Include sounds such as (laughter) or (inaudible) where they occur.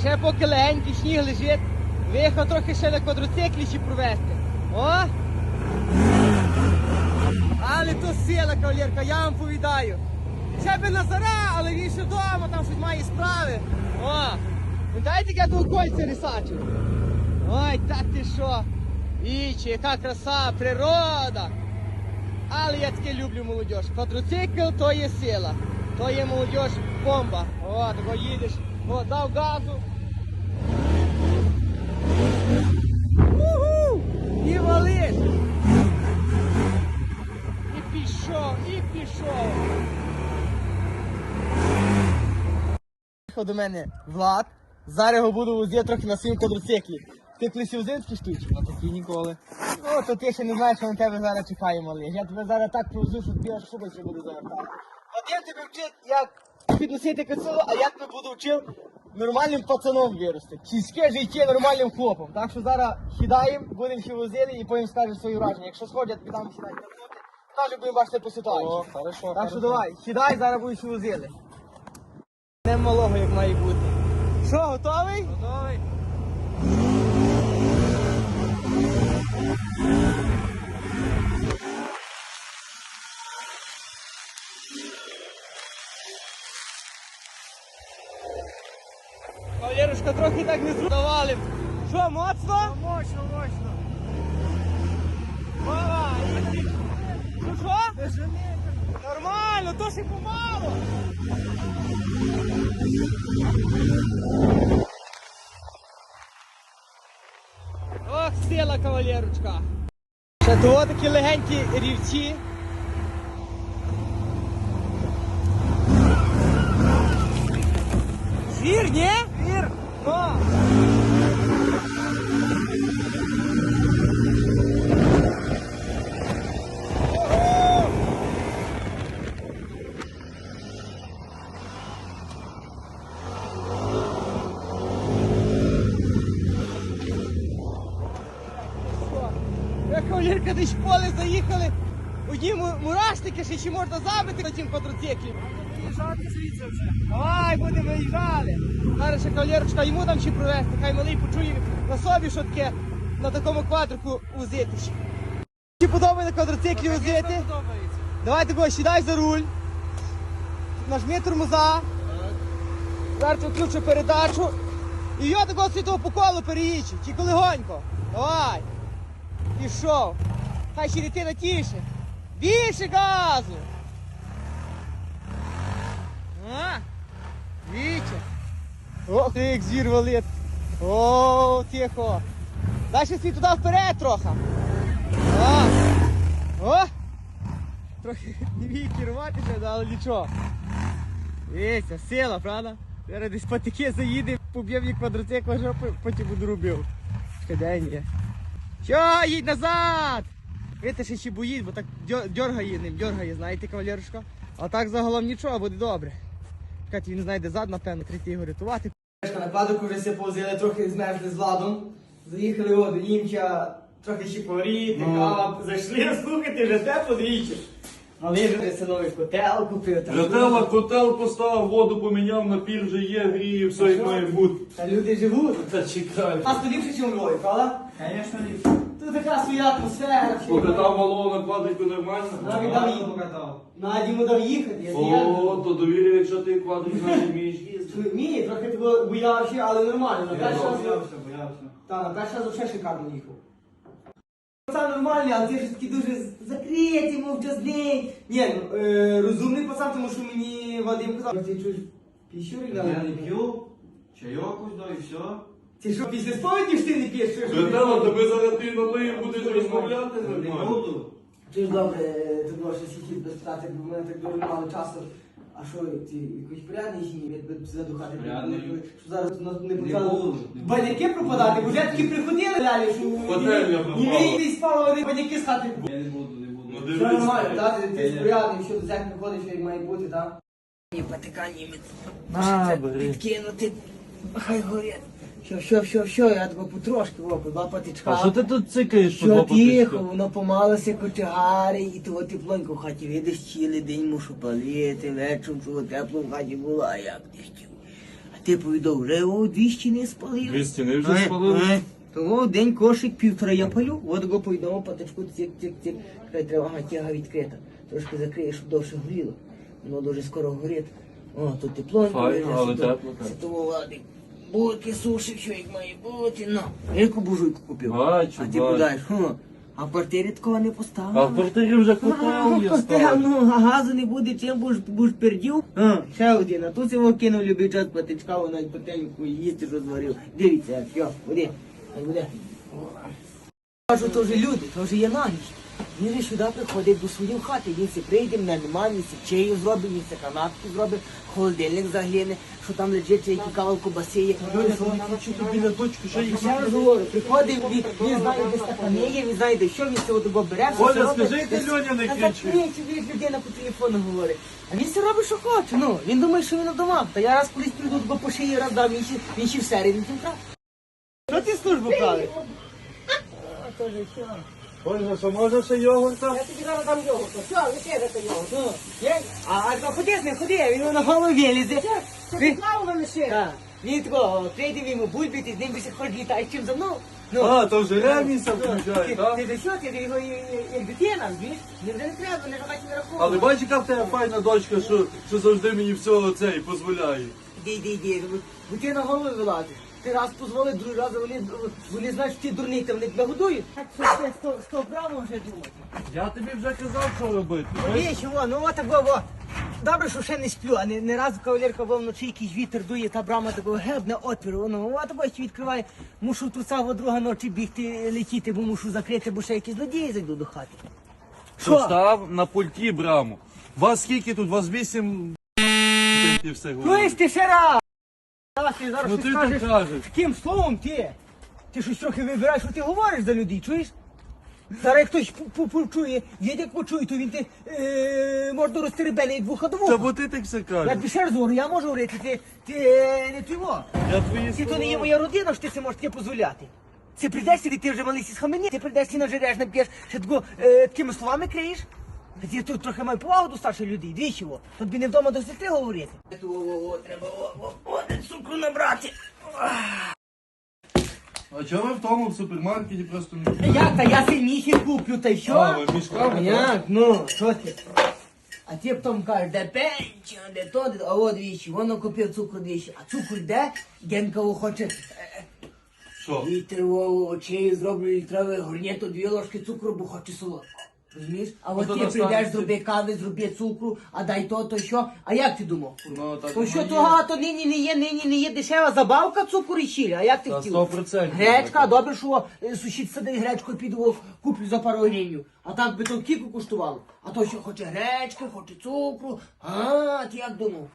Ще поки легенький сніг лежить, виїхав трохи ще на квадроциклі ще провести. О! Але то сила, кавалерка, я вам повідаю. Ще би Назара, але він ще вдома, там щось має справи. О! Пам'ятаєте, як я того кольця рисачив? Ой, та ти що? Вічі, яка краса, природа. Але я таке люблю молодіж. Квадроцикл то є сила. То є молодіж бомба. О, тако їдеш, о, дав газу. Уху! І валиш. І пішов, і пішов. Приїхав до мене Влад. Зараз його буду возити трохи на своєму квадроциклі. Ти колись Озинський штучки? А такі ніколи. Ну, то ти ще не знаєш, що на тебе зараз чекає, малий. Я тебе зараз так повезу, що ти аж шубочку буду зараз. Один тебе вчить, як підносити кацело, а я тебе буду вчив нормальним пацаном вирости. Сільське життя нормальним хлопом. Так що зараз сідаємо, будемо ще возили і потім скажеш свої враження. Якщо сходять, на минути, теж будемо бачити по ситуації. О, хорошо, Так що давай, сідай, зараз будеш возили. Не малого, як має бути. Що, готовий? Готовий? Валерушка трохи так не зрудавали. Що, моцно? Мощно, мощно. Мама, іди. Ну що? Нормально, ще помало. Ох, сила кавалерочка. Ще того такі легенькі рівці. Звір, ні? Кавалерка десь в поле заїхали, одні мурашники ще чи можна забити на тім квадроциклі. Давай, будемо виїжджали. Зараз ще кавалерочка йому там ще провести, хай малий почує на собі, що таке на такому квадрику возити. ще. Чи подобає на квадроциклі возити? подобається. Давай такого, сідай за руль. Нажми тормоза. Зараз включу передачу. І я такого світового по колу переїчу. Тільки легонько. Давай. Пішов. Хай ще дитина тіше. Більше газу. А? Вітя. Ох, ти як звір валить. О, тихо. Дай ще свій туди вперед трохи. О. О. Трохи не вмію керувати ще, але нічого. Дивіться, сила, правда? Зараз десь потеке заїде, поб'є мені квадроцикл, потім буду де він є? Що, їдь назад! Видите, ще ще боїть, бо так дьо- дьоргає ним, дьоргає, знаєте, кавалерушка. А так загалом нічого, буде добре. Чекайте, він знайде зад, напевно, третій його рятувати. На кладику вже все повзяли, трохи змерзли з ладом. Заїхали до німча, трохи ще поріти, кава. Зайшли, (laughs) слухайте, вже тепло двічі. Але вже синовий котел купив. там. Жадела котел поставив, воду поміняв, напіль вже є, гріє, все як має бути. Та люди живуть. Та чекай. А тут ліпше, ніж у Львові, правда? Звісно, ліпше. Тут така своя атмосфера. Покатав малого на квадрику нормально. Навіть дав їхати. покатав. Надь йому дав їхати. Я О, то довірив, якщо ти квадрик не вмієш їздити. Ні, трохи тебе боявся, але нормально. На перший раз, Боявся, боявся. та, на перший раз взагалі шикарно їхав. Пацан нормальний, але ти ж такий дуже закритий, мовчазний. Ні, ну, е, розумний пацан, тому що мені Вадим казав, ти чуєш піщурик Я не п'ю, чайок ось до і все. Ти що, після сповіді ж ти не п'єш? що ж? Тебе зараз ти налиє, будеш розмовляти Не нормально. буду. Ти ж добре, ти можеш хотів би спитати, бо в мене так дуже мало часу. А що, ти якийсь порядний сім'ї, я тебе задухати Порядний. що зараз у нас не Не почали баняки пропадати, бо вже приходили далі, що і ми і спали, вони баняки з хати. Я не буду, не буду. Ну, Все нормально, так? Ти- ж порядний, що до зек приходиш, що і має бути, так? Ні, патика німець. Підкинути, хай горять. Що, що, що, що, я тебе потрошки, о, два патичка. А що ти тут цикаєш по Що тихо, потичка? воно помалося кочегари, і того тепленько в хаті видиш, цілий день мушу палити, вечором, щоб тепло в хаті було, а як ти хотів. А ти повідав, вже о, дві стіни спалив. Дві стіни вже спалили. Е, Того день кошик півтора я палю, от го повідомо патичку, цик, цик, цик. Хай треба, ага, тяга відкрита. Трошки закриєш, щоб довше горіло. Воно дуже скоро горить. О, тут тепло. Файно, але тепло, так. Тому ладик. Булки сушив, що як має бути, ну. Яку буржуйку купив? Бачу, а ти бачу. подаєш, хо. А в квартирі такого не поставив. А в квартирі вже котел є Та, ставить. ну, а газу не буде, чим будеш, будеш пердів. А, ще один, а тут його кинув любий час патичка, вона пательнику їсти, що зварив. Дивіться, все, буде, хай буде. Кажу, то вже люди, то вже є наніч. Він же сюди приходить до своєї хати, він си прийде, мене нема, він си чаю зробить, він си канапки зробить, холодильник загляне, що там лежить, чи які кавал кубаси є. Тобі на дочку ще їх Я ж говорю, приходить, він, він знає, де стакани є, він знає, де що, він цього того бере. все Оля, робить. скажи, ти, Льоня, не Та кричи. так він людина по телефону говорить. А він все робить, що хоче, ну. Він думає, що він вдома. Та я раз колись прийду, бо по шиї раз дам, він ще, він ще в він тим. Що ти службу правиш? А, то же що? Ольга, що може ще йогурта? Я тобі зараз дам його, то все, лише за його. Ну, є? А, а ходи з ним, ходи, він на голові лізе. Він плавно лише. Так. Він такого, прийде йому бульбити, з ним би хоч літає, чим за мною. Ну, А, то вже ремінця включає, ти, так? ти до ти до його як- як дитина, знаєш? Не вже не треба, не давайте не рахувати. Але бачиш, яка в тебе файна дочка, що, що завжди мені все це і дозволяє. Іди, іди, іди, бо ти на голову вилазиш. Ти раз позволив, другий раз вони, вони ти дурний, та вони тебе годують. Так, що того- з того право вже думати. Я тобі вже казав, що робити. Ні, чого, ну от так, во, во. Добре, що ще не сплю, а не, не раз кавалерка во вночі якийсь вітер дує, та брама такого гебне отвір, воно, от бачиш, відкриває, мушу в труцах друга ночі бігти, летіти, бо мушу закрити, бо ще якісь злодії зайду до хати. Що став на пульті браму. Вас скільки тут? Вас вісім і все Ну і ти ще раз! Ти зараз Ну щось ти скажеш. так кажеш. Таким словом ти. Ти щось трохи вибираєш, що ти говориш за людей, чуєш? Зараз як хтось пу- пу- почує, він як почує, то він ти е, можна розтеребене від вуха до Та вуха. бо ти так все Я кажеш. тобі ще раз говорю, я можу говорити, ти, ти е, не твого. Я твої Ти то не є слова. моя родина, що ти це можеш таке дозволяти. Це прийдеш і ти вже малися з хамені, ти прийдеш і нажереш, нап'єш, ще тако, е, такими словами криєш. Та ти тут трохи маю повагу до старших людей, двічі во. Тобі не вдома до сестри говорити. О, о, о, треба, о, о, о, цукру набрати. А чого ви в тому в супермаркеті просто не Як та я сильніший куплю, та й що? А, ви мішками, Як? Ну, що ти? А ти потім кажеш, де пенсія, де то, де... а от двічі, воно купив цукру двічі. А цукру де? Генка хоче Що? літр очей зроблю літрове горнєто, дві ложки цукру, бо хоче солодко. Розумієш? А от ти прийдеш, зроби кави, зроби цукру, а дай то, то що. А як ти думав? Ну, так То що воно то, є. а, то нині не є, нині не є дешева забавка цукру і щіль, а як ти Та хотів? 100%. Гречка, добре, що е, сусід сидить гречку піду куплю за пару гривень. А так би то кіку коштувало. А то що хоче гречки, хоче цукру. А, ти як думав?